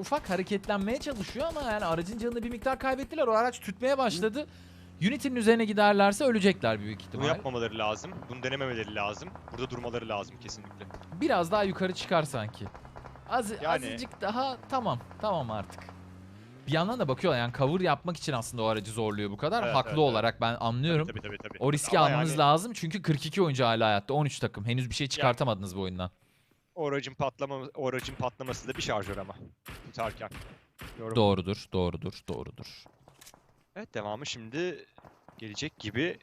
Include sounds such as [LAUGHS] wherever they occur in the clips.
ufak hareketlenmeye çalışıyor ama yani aracın canını bir miktar kaybettiler. O araç tütmeye başladı. Unity'nin üzerine giderlerse ölecekler büyük Bunu ihtimal. yapmamaları lazım. Bunu denememeleri lazım. Burada durmaları lazım kesinlikle. Biraz daha yukarı çıkar sanki. Az, Yani- Azıcık daha tamam. Tamam artık. Bir yandan da bakıyorlar yani cover yapmak için aslında o aracı zorluyor bu kadar. Evet, Haklı evet, olarak ben anlıyorum. Tabii tabii tabii. O riski Ama almanız yani lazım çünkü 42 oyuncu hala hayatta. 13 takım. Henüz bir şey çıkartamadınız bu oyundan. O aracın patlama o aracın patlaması da bir şarjör ama tutarken. Yorum. Doğrudur, doğrudur, doğrudur. Evet devamı şimdi gelecek gibi.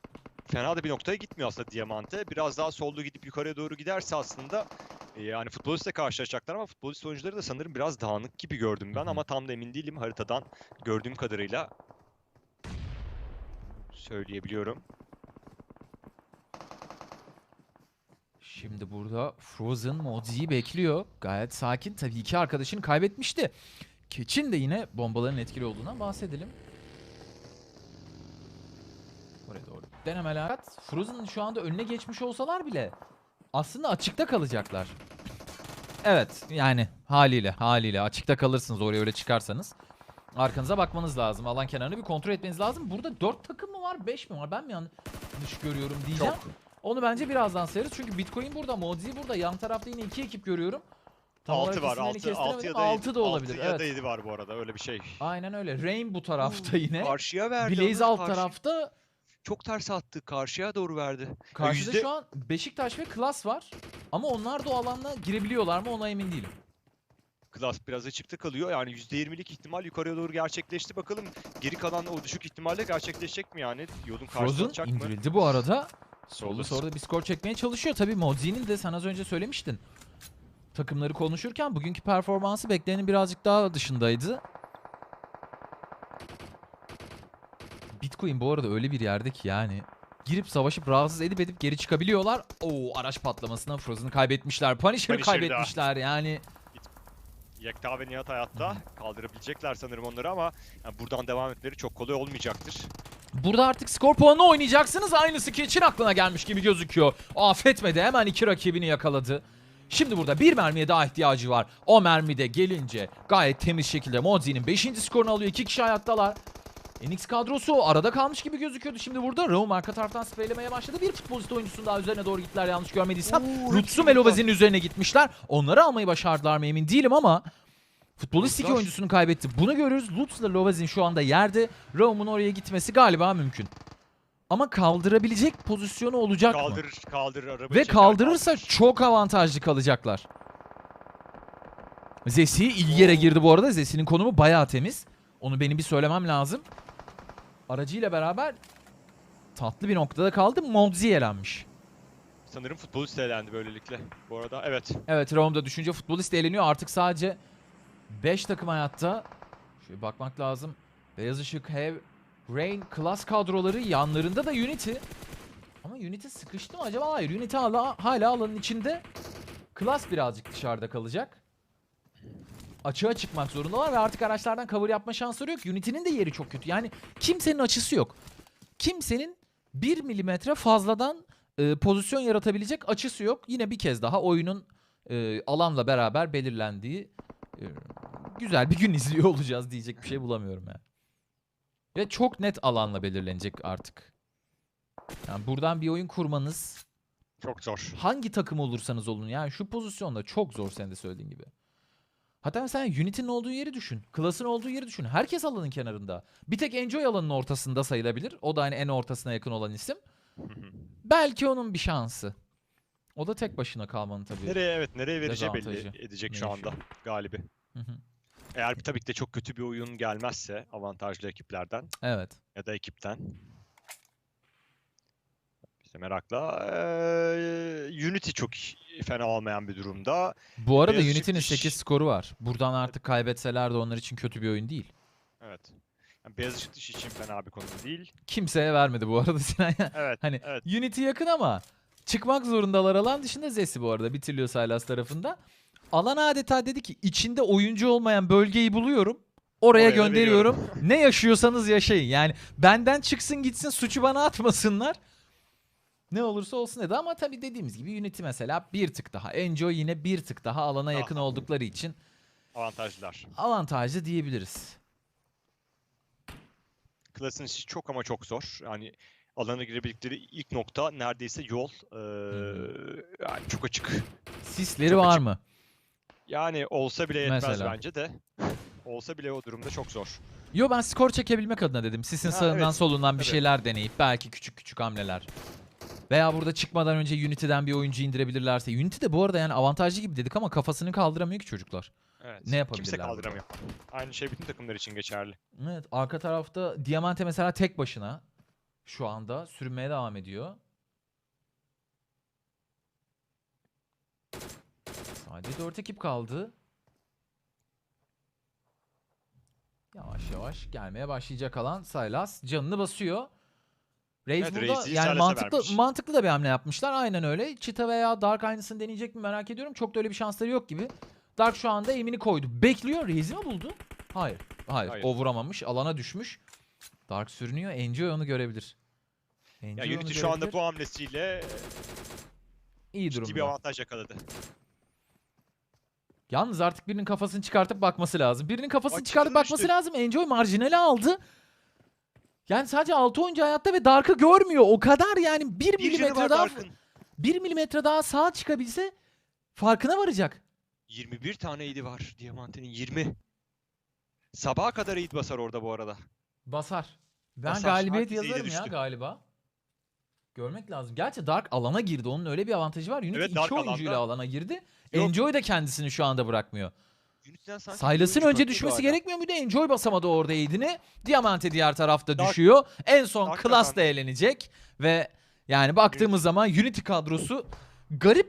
Fena da bir noktaya gitmiyor aslında Diamante. Biraz daha solda gidip yukarıya doğru giderse aslında e, yani futbolistle karşılaşacaklar ama futbolist oyuncuları da sanırım biraz dağınık gibi gördüm ben Hı hı. ama tam da emin değilim haritadan gördüğüm kadarıyla söyleyebiliyorum. Şimdi burada Frozen Mozi'yi bekliyor. Gayet sakin. Tabii iki arkadaşını kaybetmişti. Keçin de yine bombaların etkili olduğundan bahsedelim. Oraya doğru. Denemeler. Frozen'ın şu anda önüne geçmiş olsalar bile aslında açıkta kalacaklar. Evet yani haliyle haliyle açıkta kalırsınız oraya öyle çıkarsanız. Arkanıza bakmanız lazım. Alan kenarını bir kontrol etmeniz lazım. Burada 4 takım mı var 5 mi var? Ben mi yanlış görüyorum diyeceğim. Çok. Onu bence birazdan sayarız. Çünkü Bitcoin burada, Mozi burada. Yan tarafta yine iki ekip görüyorum. Tam 6 olarak var. isimlerini 6, 6 ya da 7. Altı da olabilir. 6 ya evet. da 7 var bu arada öyle bir şey. Aynen öyle. Rain bu tarafta yine. Karşıya verdi. Blaze alt karşı- tarafta. Çok ters attı. Karşıya doğru verdi. Karşıda yüzde- şu an Beşiktaş ve Klas var. Ama onlar da o alana girebiliyorlar mı ona emin değilim. Klas biraz açıkta kalıyor. Yani %20'lik ihtimal yukarıya doğru gerçekleşti. Bakalım geri kalan o düşük ihtimalle gerçekleşecek mi yani? Yolun karşısına Frozen atacak mı? indirildi bu arada. Solda sonra bir skor çekmeye çalışıyor. Tabii Mozi'nin de sen az önce söylemiştin. Takımları konuşurken bugünkü performansı beklenenin birazcık daha dışındaydı. Bitcoin bu arada öyle bir yerde ki yani girip savaşıp rahatsız edip edip geri çıkabiliyorlar. Oo araç patlamasına Frozen'ı kaybetmişler. Punisher'ı Punisher kaybetmişler yani. Yekta ve Nihat hayatta kaldırabilecekler sanırım onları ama yani buradan devam etmeleri çok kolay olmayacaktır. Burada artık skor puanını oynayacaksınız. Aynısı ki için aklına gelmiş gibi gözüküyor. Affetmedi hemen iki rakibini yakaladı. Şimdi burada bir mermiye daha ihtiyacı var. O mermi de gelince gayet temiz şekilde Mozi'nin 5. skorunu alıyor. İki kişi hayattalar. NX kadrosu arada kalmış gibi gözüküyordu. Şimdi burada Raum arka taraftan spreylemeye başladı. Bir futbolist oyuncusunun daha üzerine doğru gittiler yanlış görmediysem. Hepsi Melovazi'nin üzerine gitmişler. Onları almayı başardılar mı emin değilim ama Futbolist iki oyuncusunu kaybetti. Bunu görüyoruz. Lutz ile Lovazin şu anda yerde. Raum'un oraya gitmesi galiba mümkün. Ama kaldırabilecek pozisyonu olacak mı? Kaldırır, kaldırır arabayı Ve kaldırırsa kaldırır. çok avantajlı kalacaklar. Zesi iyi yere girdi bu arada. Zesi'nin konumu bayağı temiz. Onu benim bir söylemem lazım. Aracıyla beraber tatlı bir noktada kaldı. Modzi elenmiş. Sanırım futbolist eğlendi böylelikle. Bu arada evet. Evet Raum'da düşünce futbolist eğleniyor. Artık sadece 5 takım hayatta. Şöyle bakmak lazım. Beyaz Işık, Hev, Rain, Class kadroları yanlarında da Unity. Ama Unity sıkıştı mı acaba? Hayır. Unity hala, hala alanın içinde. Class birazcık dışarıda kalacak. Açığa çıkmak zorundalar ve artık araçlardan cover yapma şansları yok. Unity'nin de yeri çok kötü. Yani kimsenin açısı yok. Kimsenin 1 milimetre fazladan e, pozisyon yaratabilecek açısı yok. Yine bir kez daha oyunun e, alanla beraber belirlendiği güzel bir gün [LAUGHS] izliyor olacağız diyecek bir şey bulamıyorum yani. Ve çok net alanla belirlenecek artık. Yani buradan bir oyun kurmanız Çok zor. hangi takım olursanız olun yani şu pozisyonda çok zor sen de söylediğin gibi. Hatta mesela Unity'nin olduğu yeri düşün. Class'ın olduğu yeri düşün. Herkes alanın kenarında. Bir tek Enjoy alanın ortasında sayılabilir. O da hani en ortasına yakın olan isim. Belki onun bir şansı. O da tek başına kalmanın tabii. nereye evet nereye vereceği belli edecek şu anda galibi. Hı hı. Eğer tabii ki de çok kötü bir oyun gelmezse avantajlı ekiplerden evet. ya da ekipten. İşte merakla. Eee, Unity çok fena olmayan bir durumda. Bu arada Beyaz ışık Unity'nin dış- 8 skoru var. Buradan artık kaybetseler de onlar için kötü bir oyun değil. Evet. Yani beyaz ışık dışı için fena bir konu değil. Kimseye vermedi bu arada Sinan. Evet. hani evet. Unity yakın ama çıkmak zorundalar alan dışında Zesi bu arada bitiriliyor Silas tarafında. Alan adeta dedi ki içinde oyuncu olmayan bölgeyi buluyorum. Oraya, Oraya gönderiyorum. ne yaşıyorsanız yaşayın. Yani benden çıksın gitsin suçu bana atmasınlar. Ne olursa olsun dedi ama tabii dediğimiz gibi Unity mesela bir tık daha. Enjoy yine bir tık daha alana yakın oldukları için avantajlılar. Avantajlı diyebiliriz. Klas'ın işi çok ama çok zor. Yani alana girebildikleri ilk nokta neredeyse yol. Ee, yani çok açık. Sisleri Çok var açık. mı? Yani olsa bile yetmez Mesela. bence de. [LAUGHS] Olsa bile o durumda çok zor. Yo ben skor çekebilmek adına dedim. Sisin Ha, sağından evet. solundan bir Tabii. şeyler deneyip belki küçük küçük hamleler. Veya burada çıkmadan önce Unity'den bir oyuncu indirebilirlerse. Unity de bu arada yani avantajlı gibi dedik ama kafasını kaldıramıyor ki çocuklar. Evet. Ne Kimse yapabilirler burada? kaldıramıyor. Aynı şey bütün takımlar için geçerli. Evet arka tarafta Diamante mesela tek başına şu anda sürünmeye devam ediyor. Sadece 4 ekip kaldı. Yavaş yavaş gelmeye başlayacak alan Sylas canını basıyor. Reis Evet, burada yani mantıklı vermiş. mantıklı da bir hamle yapmışlar. Aynen öyle. Cheetah veya Dark aynısını deneyecek mi merak ediyorum. Çok da öyle bir şansları yok gibi. Dark şu anda emini koydu. Bekliyor. Reis'i mi buldu? Hayır. Hayır. Hayır. O vuramamış. Alana düşmüş. Dark sürünüyor. Enjoy onu görebilir. Ya Enjoy onu Unity şu anda bu hamlesiyle iyi ciddi bir durumda. avantaj yakaladı. Yalnız artık birinin kafasını çıkartıp bakması lazım. Birinin kafasını Bak, çıkartıp bakması düştü. lazım. Enjoy marjinali aldı. Yani sadece 6 oyuncu hayatta ve Dark'ı görmüyor. O kadar yani 1 Bir canı milimetre daha Dark'ın. 1 milimetre daha sağa çıkabilse farkına varacak. 21 tane idi var Diamante'nin 20. Sabaha kadar aid basar orada bu arada. Basar. Ben Basar. galibiyet Herkes yazarım ya düştü. galiba. Görmek lazım. Gerçi Dark alana girdi. Onun öyle bir avantajı var. Unity Evet, iki Dark oyuncuyla alanda. alana girdi. Yok. Enjoy da kendisini şu anda bırakmıyor. Unity'den sanki bir Silas'ın oyuncu önce düşmesi hala. gerekmiyor muydu? Enjoy basamadı orada Aid'ini. Diamante diğer tarafta Dark- düşüyor. En son Dark Class da kazandı. eğlenecek. Ve yani baktığımız zaman Unity kadrosu garip